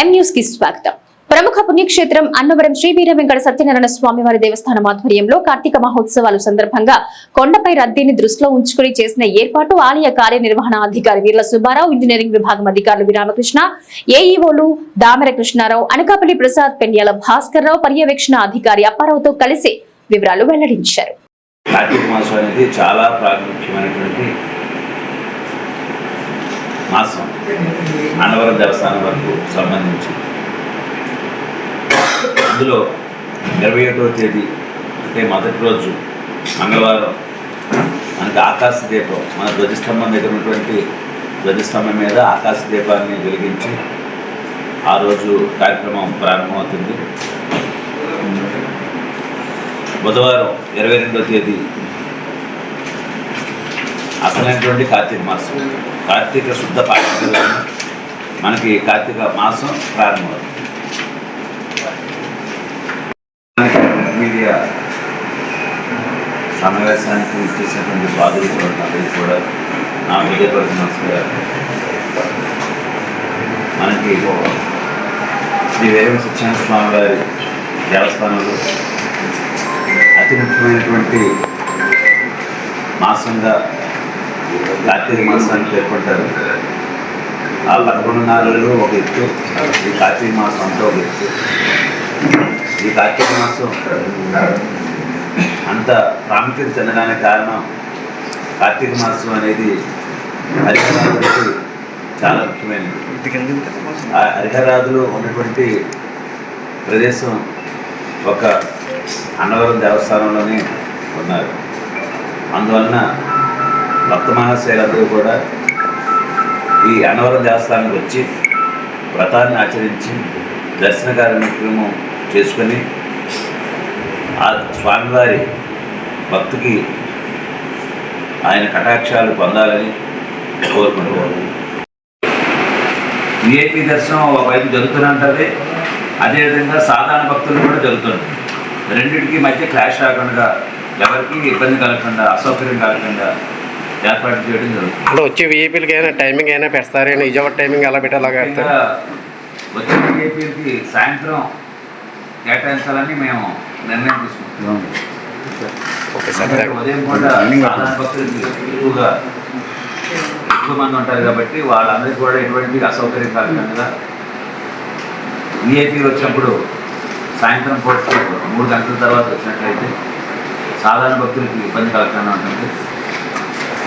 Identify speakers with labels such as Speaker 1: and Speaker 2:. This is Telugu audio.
Speaker 1: ఎం న్యూస్కి స్వాగతం. ప్రముఖ పుణ్యక్షేత్రం అన్నవరం శ్రీ వీర వెంకట సత్యనారాయణ స్వామివారి దేవస్థానం ఆధ్వర్యంలో కార్తీక మహోత్సవాలు సందర్భంగా కొండపై రద్దీని దృష్టిలో ఉంచుకుని చేసిన ఏర్పాటు ఆలయ కార్యనిర్వహణ అధికారి వీర్ల సుబ్బారావు ఇంజనీరింగ్ విభాగం అధికారులు రామకృష్ణ ఏఈఓలు దామెర కృష్ణారావు అనకాపల్లి ప్రసాద్ పెండ్యాల భాస్కర్ రావు పర్యవేక్షణ అధికారి అప్పారావుతో కలిసి వివరాలు వెల్లడించారు.
Speaker 2: కార్తీక మాసం అనేది చాలా ప్రాముఖ్యమైనటువంటి మాసం అన్నవరం దేవస్థానం వరకు సంబంధించి. అందులో ఇరవై ఒకటో తేదీ అంటే మొదటి రోజు మంగళవారం మనకి ఆకాశ దీపం మన ధ్వజస్తంభం దగ్గర ఉన్నటువంటి ధ్వజస్తంభం మీద ఆకాశ దీపాన్ని వెలిగించి ఆ రోజు కార్యక్రమం ప్రారంభమవుతుంది. బుధవారం ఇరవై రెండో తేదీ అసలైనటువంటి కార్తీక మాసం. కార్తీక శుద్ధ పాఠశాల మనకి కార్తీక మాసం ప్రారంభమవుతుంది. మనకి మీడియా సమావేశానికి ఇచ్చేసినటువంటి కూడా అందరికీ కూడా నా హృదయపూర్వక నమస్కారం. మనకి శ్రీ వేరే సత్యనారాయణ స్వామి వారి దేవస్థానంలో అతి ముఖ్యమైనటువంటి మాసంగా కార్తీక మాసాన్ని పేర్కొంటారు ఆ పదకొండు నాలుగులో ఒక ఎత్తు ఈ కార్తీక మాసం అంతా ఒక ఎత్తు. ఈ కార్తీక మాసం అంత ప్రాముఖ్యత చెందడానికి కారణం కార్తీక మాసం అనేది హరిహరాదులకి చాలా ముఖ్యమైనది. ఆ హరిహరాదులు ఉన్నటువంటి ప్రదేశం ఒక అన్నవరం దేవస్థానంలోనే ఉన్నారు. అందువలన భక్త మహాశైలందరూ కూడా ఈ అనవరం దేవస్థానానికి వచ్చి వ్రతాన్ని ఆచరించి దర్శన కార్యక్రమం చేసుకొని ఆ స్వామివారి భక్తికి ఆయన కటాక్షాలు పొందాలని కోరుకుంటున్నారు విఐపి దర్శనం ఒకవైపు జరుగుతున్నది అదేవిధంగా సాధారణ భక్తులు కూడా జరుగుతుంది. రెండింటికి మధ్య క్లాష్ రాకుండా ఎవరికి ఇబ్బంది కలగకుండా అసౌకర్యం కలగకుండా ఏర్పాటు చేయడం జరుగుతుంది.
Speaker 3: అంటే వచ్చే విఐపీలకి అయినా టైమింగ్ అయినా పెడతారైనా విజయవాడ టైమింగ్ ఎలా పెట్టేలాగా
Speaker 2: ముఖ్యంగా
Speaker 3: పెడతారు.
Speaker 2: వచ్చే విఐపీలకి సాయంత్రం కేటాయించాలని మేము నిర్ణయం తీసుకుంటున్నాం.
Speaker 3: ఓకే సార్
Speaker 2: ఎందుకంటే ఉదయం పూట సాధారణ భక్తులకి ఎక్కువగా ఎక్కువ మంది ఉంటారు కాబట్టి వాళ్ళందరికీ కూడా ఎటువంటి అసౌకర్యం కలగకుండా విఐపీలు వచ్చినప్పుడు సాయంత్రం పూట మూడు గంటల తర్వాత వచ్చినట్లయితే సాధారణ భక్తులకి ఇబ్బంది కలగకుండా ఉంటుంది.